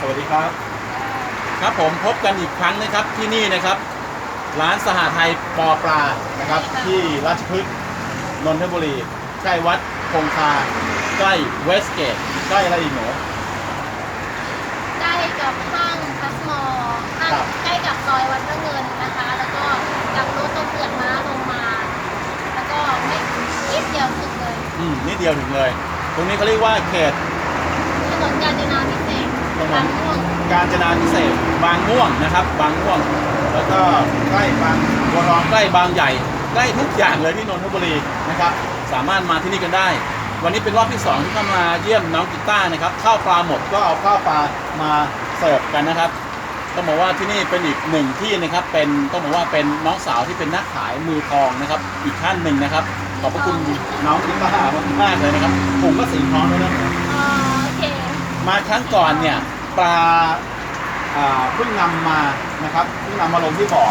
สวัสดีครับ ครับผมพบกันอีกครั้งนะครับที่นี่นะครับ ร้านสหไทยปอปลานะครับ ที่ราชพฤกษ์นนทบุรีใกล้วัดคงคาใกล้เวสเกตใกล้อะไรอีกหนูใกล้กับห้างพัสมอลล์ห้างครับใกล้กับซอยวัดพระเงินนะคะ แล้วก็จากรถตรงเกิดม้าลงมา แล้วก็ไม่นิดเดียวถึงเลย อืมนิดเดียวถึงเลย ตรงนี้เขาเรียกว่าเขตถนนกาญจนาพิเศ ษกถนนบางม่วงกาญจนาพิเศษกบางม่วงนะครับ บางม่วง แล้วก็ใกล้บางบัวรองใกล้บางใหญ่ใกล้ทุกอย่างเลยที่นนทบุรีนะครับ สามารถมาที่นี่กันได้ วันนี้เป็นรอบที่สองที่เข้ามาเยี่ยมน้องกีต้าร์นะครับข้าวปลาหมดก็เอาข้าวปลามาเสิร์ฟกันนะครับต้องบอกว่าที่นี่เป็นอีกหนึ่งที่นะครับเป็นต้องบอกว่าเป็นน้องสาวที่เป็นนักขายมือทองนะครับ อีกท่านหนึ่งนะครับ ขอบพระคุณน้องกีต้าร์มากๆเลยนะครับผมก็สีทองด้วยนะอ๋อโอเคมาครั้งก่อนเนี่ย ปลาอ่าเพิ่งนำมานะครับเพิ่งนำมาลงที่บ่อ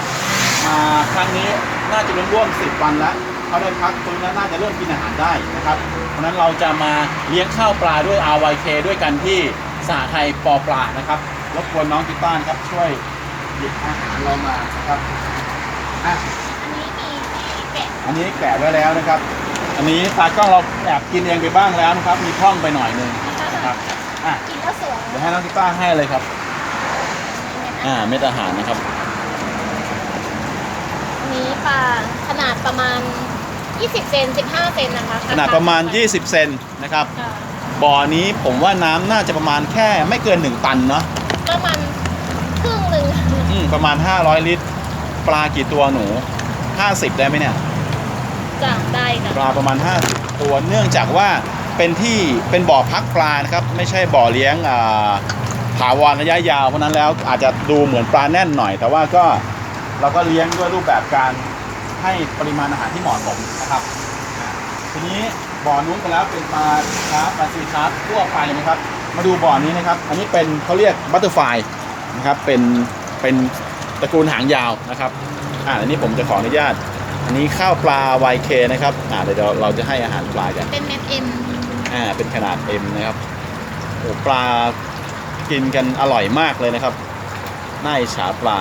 มาครั้งนี้น่าจะร่วมๆ10วันแล้วเขาได้พักฟื้นแล้วน่าจะเริ่มกินอาหารได้นะครับ เพราะฉะนั้นเราจะมาเลี้ยงข้าวปลาด้วย RYK ด้วยกันที่สหไทยปอปลานะครับรบกวนน้องกีต้าร์ครับช่วยหยิบอาหารเรามานะครับอะอันนี้มีที่แกะอันนี้แกะไว้แล้วนะครับ อันนี้ตากล้องเราแอบกินเองไปบ้างแล้วนะครับ มีพร่องไปหน่อยหนึงนะครับ อะกินแล้วสวยเดี๋ยวให้น้องกีต้าร์ให้เลยครับ อ่าเม็ดอาหารนะครับอันนี้ปลาขนาดประมาณ 20 เซน 15 เซนนะคะขนาดประมาณ 20 เซนนะครับ ค่ะบ่อนี้ผมว่าน้ำน่าจะประมาณแค่ไม่เกิน 1 ตันเนาะประมาณครึ่งหนึ่งอืมประมาณ 500 ลิตร ปลากี่ตัวหนู 50 ได้ไหมเนี่ยจะได้ค่ะ ปลาประมาณ 50 ตัวเนื่องจากว่า เป็นที่เป็นบ่อพักปลานะครับ ไม่ใช่บ่อเลี้ยงถาวรระยะยาวเพราะนั้นแล้วอาจจะดูเหมือนปลาแน่นหน่อย แต่ว่าก็เราก็เลี้ยงด้วยรูปแบบการให้ปริมาณอาหารที่เหมาะสมนะครับทีนี้บ่อนู้นไปแล้วเป็นปลาคาร์ฟปลาซีคาร์ฟทั่วไปนะครับ มาดูบ่อนี้นะครับ อันนี้เป็นเขาเรียกบัตเตอร์ไฟนะครับเป็นเป็นตระกูลหางยาวนะครับอ่าอันนี้ผมจะขออนุญาต อันนี้ข้าวปลา YK นะครับอ่าเดี๋ยวเราเราจะให้อาหารปลากันเป็นเม็ดเอ็ม อ่าเป็นขนาด M นะครับโอ้ปลากินกันอร่อยมากเลยนะครับน่าอิจฉาปลา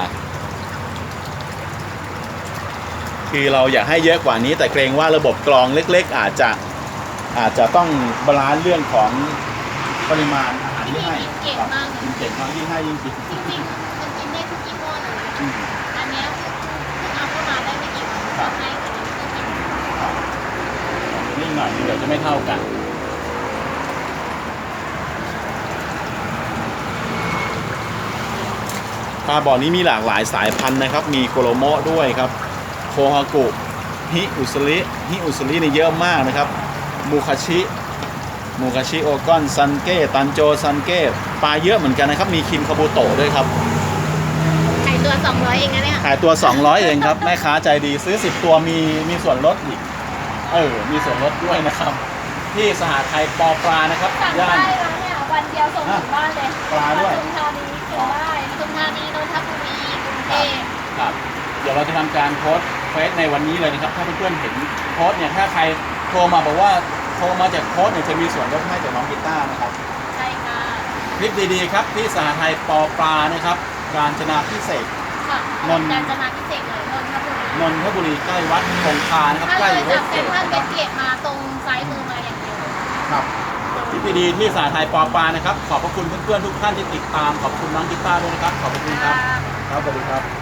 คือเราอยากให้เยอะกว่านี้ แต่เกรงว่าระบบกรองเล็กๆ อาจจะอาจจะต้องบาลานซ์เรื่องของปริมาณอาหารที่ให้เก่งมากเลยกินเก่งมากยิ่งให้ยิ่งกินจริงๆมันกินได้ทุกยี่ห้อเลยอืมอันเนี้ยเพิ่งเอาเข้ามาได้ไม่กี่วันครับให้คนอื่นก็กินนี่หน่อยเดี๋ยวจะไม่เท่ากัน ลาบ่อนี้มีหลากหลายสายพันธุ์นะครับ มีโคโลโมะด้วยครับโคฮากุฮิอุสริฮิอุสรินี่เยอะมากนะครับมูคาชิมูคาชิโอกอนซันเก้ตันโจซันเก้ปลาเยอะเหมือนกันนะครับ มีคิมคาบูโตะด้วยครับไข่ตัว 200 เองนะเนี่ยขายตัว 200 เองครับ แม่ค้าใจดีซื้อ 10 ตัวมีมีส่วนลดอีก เออ มีส่วนลดด้วยนะครับ ที่สหไทยปอปลานะครับสั่งย่านได้แล้วเนี่ยวันเดียวส่งถึงบ้านเลยปลาด้วย ปทุมธานีส่งได้ปทุม ธานีนนทบุรีกรุงเทพครับเดี๋ยวเราจะทำการโพสต์เฟซในวันนี้เลยนะครับ ถ้าเพื่อนๆเห็นโพสต์เนี่ยถ้าใครโทรมาบอกว่าโทรมาจากโพสต์เนี่ยจะมีส่วนลดให้จากน้องกีต้าร์นะครับใช่ค่ะคลิปดีๆครับที่สหไทยปอปลานะครับ การจนาพิเศษกค่ะนนท์ การจะมาพิเศษเลยนนทบุรีนนทบุรีใกล้วัดคงคานะครับถ้าใกล้เลยเวจากสเกเซ็นตทรัลนะเวครับสเกตมาตรงซ้ายมือมาอย่างเดียว ครับ พีดีที่สาไทยปอปลานะครับ ขอบพระคุณเพื่อนๆทุกท่านที่ติดตาม ขอบคุณน้องกีต้าร์ด้วยนะครับ ขอบพระคุณครับ ครับสวัสดีครับ